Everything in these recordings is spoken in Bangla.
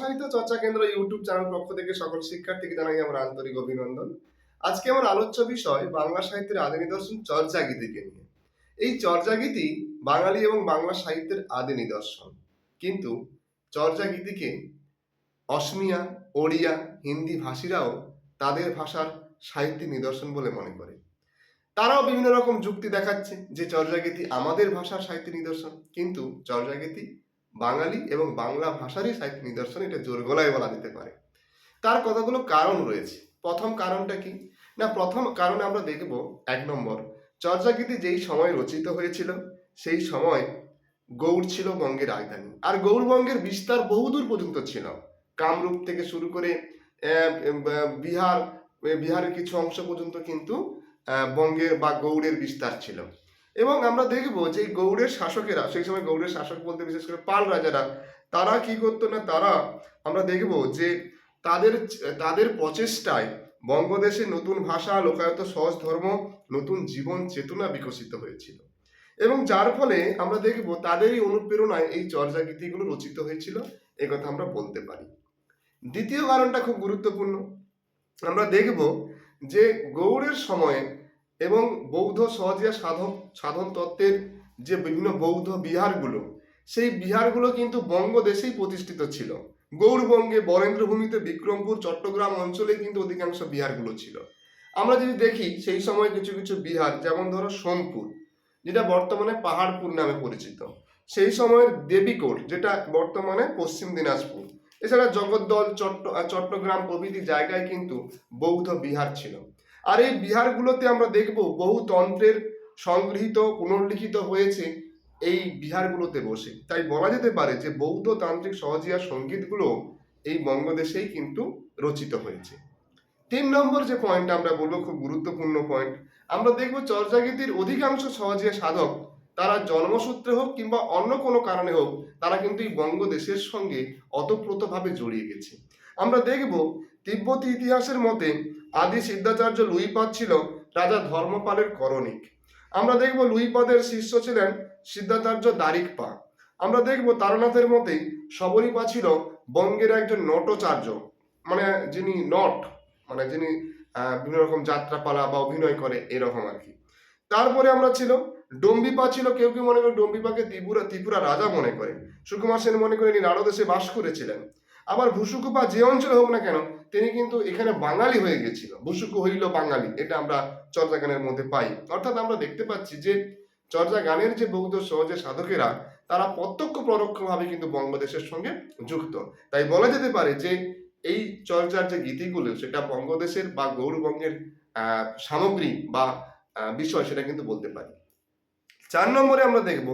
সাহিত্য চর্চা কেন্দ্র ইউটিউব চ্যানেল পক্ষ থেকে সকল শিক্ষার্থীকে জানাই আমার আন্তরিক অভিনন্দন। আজকে আমার আলোচ্য বিষয় বাংলা সাহিত্যের আদি নিদর্শন চর্যাগীতিকে নিয়ে। এই চর্যাগীতি বাঙালি এবং বাংলা সাহিত্যের আদি নিদর্শন কিন্তু চর্যাগীতিকে অসমিয়া, ওড়িয়া, হিন্দি ভাষীরাও তাদের ভাষার সাহিত্যিক নিদর্শন বলে মনে করে। তারাও বিভিন্ন রকম যুক্তি দেখাচ্ছে যে চর্যাগীতি আমাদের ভাষার সাহিত্য নিদর্শন, কিন্তু চর্যাগীতি বাঙালি এবং বাংলা ভাষারই সাহিত্য নিদর্শন এটা জোর গলায় বলা যেতে পারে। তার কতগুলো কারণ রয়েছে? প্রথম কারণটা কি? না, প্রথম কারণ আমরা দেখব এক নম্বর, চর্যাগীতি যেই সময় রচিত হয়েছিল, সেই সময় গৌড় ছিল বঙ্গের রাজধানী। আর গৌড়বঙ্গের বিস্তার বহুদূর পর্যন্ত ছিল। কামরূপ থেকে শুরু করে বিহার বিহারের কিছু অংশ পর্যন্ত কিন্তু বঙ্গের বা গৌড়ের বিস্তার ছিল। এবং আমরা দেখব যে গৌড়ের শাসকেরা, সেই সময় গৌড়ের শাসক বলতে বিশেষ করে পাল রাজারা, তারা কি করতো না? তারা আমরা দেখব যে তাদের তাদের প্রচেষ্টায় বঙ্গদেশে নতুন ভাষা, লোকায়ত, সহজ ধর্ম, নতুন জীবন চেতনা বিকশিত হয়েছিল। এবং যার ফলে আমরা দেখব তাদেরই অনুপ্রেরণায় এই চর্যাগীতিগুলো রচিত হয়েছিল কথা আমরা বলতে পারি। দ্বিতীয় কারণটা খুব গুরুত্বপূর্ণ। আমরা দেখব যে গৌড়ের সময়ে এবং বৌদ্ধ সহজিয়া সাধন সাধন তত্ত্বের যে বিভিন্ন বৌদ্ধ বিহারগুলো, সেই বিহারগুলো কিন্তু বঙ্গদেশেই প্রতিষ্ঠিত ছিল। গৌড়বঙ্গে বরেন্দ্রভূমিতে বিক্রমপুর, চট্টগ্রাম অঞ্চলে কিন্তু অধিকাংশ বিহারগুলো ছিল। আমরা যদি দেখি, সেই সময় কিছু কিছু বিহার, যেমন ধরো সোনপুর, যেটা বর্তমানে পাহাড়পুর নামে পরিচিত। সেই সময়ের দেবীকোট, যেটা বর্তমানে পশ্চিম দিনাজপুর। এছাড়া জগদ্দল, চট্ট, চট্টগ্রাম প্রভৃতি জায়গায় কিন্তু বৌদ্ধ বিহার ছিল। আর এই বিহারগুলোতে আমরা দেখব বহু তন্ত্রের সংগৃহীত, পুনর্লিখিত হয়েছে এই বিহারগুলোতে বসে। তাই বলা যেতে পারে যে বৌদ্ধ তান্ত্রিক সহজিয়া সঙ্গীতগুলো এই বঙ্গদেশেই কিন্তু রচিত হয়েছে। তিন নম্বর যে পয়েন্ট আমরা বলব, খুব গুরুত্বপূর্ণ পয়েন্ট আমরা দেখব চর্যাগীতির অধিকাংশ সহজিয়া সাধক, তারা জন্মসূত্রে হোক কিংবা অন্য কোনো কারণে হোক, তারা কিন্তু এই বঙ্গদেশের সঙ্গে অতপ্রতভাবে জড়িয়ে গেছে। আমরা দেখব তিব্বতী ইতিহাসের মতে আদি সিদ্ধাচার্য লুইপাদ ছিল রাজা ধর্মপালের করণিক। আমরা দেখব লুইপাদের শিষ্য ছিলেন সিদ্ধাচার্য দারিকপা। আমরা দেখব তারনাথের মতে শবরীপা ছিল বঙ্গের একজন নটচার্য মানে যিনি নট মানে যিনি বিভিন্ন রকম যাত্রাপালা বা অভিনয় করে এরকম আর কি। তারপরে আমরা ছিল, ডম্বিপা ছিল, কেউ কেউ মনে করে ডম্বিপাকে ত্রিপুরা ত্রিপুরা রাজা মনে করে। সুকুমার সেন মনে করে ইনি নাড়দেশে বাস করেছিলেন। আবার ভুসুকুপা যে অঞ্চলে হোক না কেন, তিনি কিন্তু এখানে বাঙালি হয়ে গেছিল। ভুসুকু হইল বাঙালি, এটা আমরা চর্যা গানের মধ্যে পাই। অর্থাৎ আমরা দেখতে পাচ্ছি যে চর্যা গানের যে বৌদ্ধ সহজে সাধকেরা, তারা প্রত্যক্ষ পরোক্ষভাবে কিন্তু বঙ্গদেশের সঙ্গে যুক্ত। তাই বলা যেতে পারে যে এই চর্চার যে গীতিগুলো, সেটা বঙ্গদেশের বা গৌরবঙ্গের সামগ্রী বা বিষয়, সেটা কিন্তু বলতে পারি। চার নম্বরে আমরা দেখব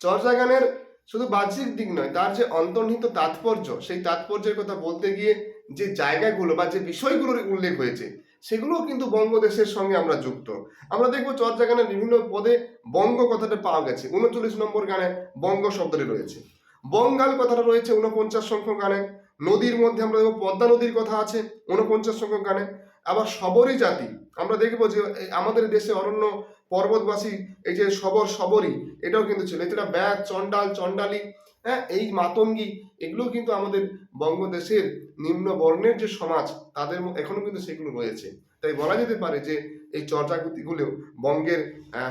চর্চা গানের শুধু বাহ্যিক দিক নয়, তার যে অন্তর্নিহিত তাৎপর্য, সেই তাৎপর্যের কথা বলতে গিয়ে যে জায়গাগুলো বা যে বিষয়গুলোর উল্লেখ হয়েছে, সেগুলোও কিন্তু বঙ্গদেশের সঙ্গে আমরা যুক্ত। আমরা দেখব চর্চা গানের বিভিন্ন পদে বঙ্গ কথাটা পাওয়া গেছে। উনচল্লিশ নম্বর গানে বঙ্গ শব্দটি রয়েছে। বঙ্গাল কথাটা রয়েছে উনপঞ্চাশ সংখ্যক গানে। নদীর মধ্যে আমরা দেখব পদ্মা নদীর কথা আছে উনপঞ্চাশ সংখ্যক গানে। আবার সবরই জাতি আমরা দেখব যে আমাদের দেশে অরণ্য পর্বতবাসী, এই যে সবর সবরই, এটাও কিন্তু ছিল। এছাড়া ব্যাগ চণ্ডাল, চণ্ডালি হ্যাঁ এই মাতঙ্গি এগুলো কিন্তু আমাদের বঙ্গদেশের নিম্ন বর্ণের যে সমাজ, তাদের এখনও কিন্তু সেগুলো রয়েছে। তাই বলা যেতে পারে যে, এই চর্চাগুলো বঙ্গের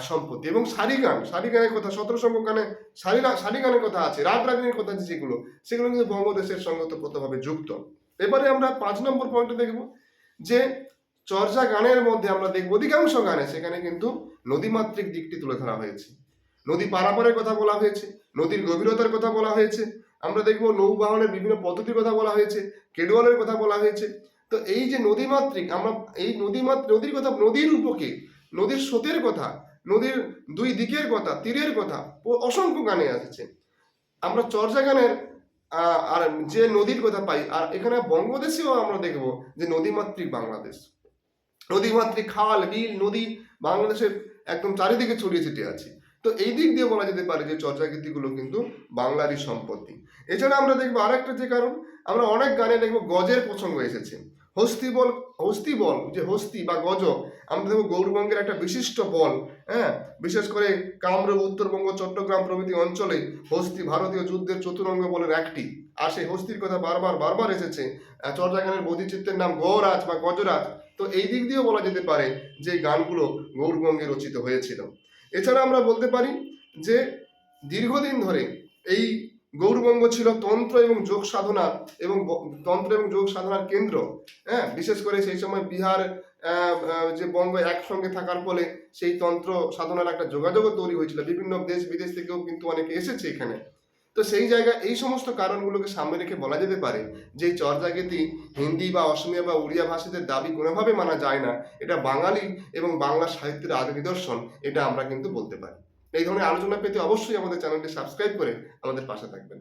সম্পত্তি। এবং সারি গান সারি গানের কথা সতেরো সংখ্যক গানে সারি সারি গানের কথা আছে রাত রাগিনীর কথা আছে যেগুলো, সেগুলো কিন্তু বঙ্গদেশের সঙ্গে ওতপ্রোতভাবে যুক্ত। এবারে আমরা পাঁচ নম্বর পয়েন্টে দেখব যে চর্চা গানের মধ্যে আমরা দেখব অধিকাংশ গানে সেখানে কিন্তু নদীমাতৃক দিকটি তুলে ধরা হয়েছে। নদী পারাপারের কথা বলা হয়েছে, নদীর গভীরতার কথা বলা হয়েছে, আমরা দেখব নৌবাহনের বিভিন্ন পদ্ধতির কথা বলা হয়েছে কেডওয়ালের কথা বলা হয়েছে। তো এই যে নদীমাতৃক, আমরা এই নদীমাত নদীর কথা, নদীর উপকে নদীর স্রোতের কথা, নদীর দুই দিকের কথা, তীরের কথা অসংখ্য গানে আসছে। আমরা চর্চা গানের আর যে নদীর কথা পাই, আর এখানে বঙ্গদেশেও আমরা দেখব যে নদীমাতৃক বাংলাদেশ। নদীমাতৃক খাল বিল নদী, বাংলাদেশের একদম চারিদিকে ছড়িয়ে ছিটিয়ে আছে। তো এই দিক দিয়ে বলা যেতে পারে যে চর্চাগীতিগুলো কিন্তু বাংলারই সম্পত্তি। এছাড়া আমরা দেখব আরেকটা যে কারণ, আমরা অনেক গানে দেখব গজের প্রসঙ্গ এসেছে। হস্তি বল হস্তি বল, যে হস্তি বা গজ, আমরা দেখব গৌরবঙ্গের একটা বিশিষ্ট বল হ্যাঁ? বিশেষ করে কামরূপ, উত্তরবঙ্গ, চট্টগ্রাম প্রভৃতি অঞ্চলে হস্তি ভারতীয় যুদ্ধের চতুরঙ্গ বলের একটি। আর সেই হস্তির কথা বারবার বারবার এসেছে। চর্যাগানের বোধিচিত্রের নাম গৌরাজ বা গজরাজ। তো এই দিক দিয়েও বলা যেতে পারে যে গানগুলো গৌরবঙ্গে রচিত হয়েছিল। এছাড়া আমরা বলতে পারি যে দীর্ঘদিন ধরে এই গৌরবঙ্গ ছিল তন্ত্র এবং যোগ সাধনা এবং তন্ত্র এবং যোগ সাধনার কেন্দ্র। হ্যাঁ বিশেষ করে সেই সময় বিহার যে বঙ্গ একসঙ্গে থাকার ফলে সেই তন্ত্র সাধনার একটা যোগাযোগও তৈরি হয়েছিল। বিভিন্ন দেশ বিদেশ থেকেও কিন্তু অনেকে এসেছে এখানে। তো সেই জায়গায় এই সমস্ত কারণগুলোকে সামনে রেখে বলা যেতে পারে যে চর্যাগীতি হিন্দি বা অসমীয়া বা উড়িয়া ভাষীদের দাবি কোনোভাবে মানা যায় না। এটা বাঙালি এবং বাংলা সাহিত্যের আদি নিদর্শন, এটা আমরা কিন্তু বলতে পারি। এই ধরনের আলোচনা পেতে অবশ্যই আমাদের চ্যানেলটি সাবস্ক্রাইব করে আমাদের পাশে থাকবেন।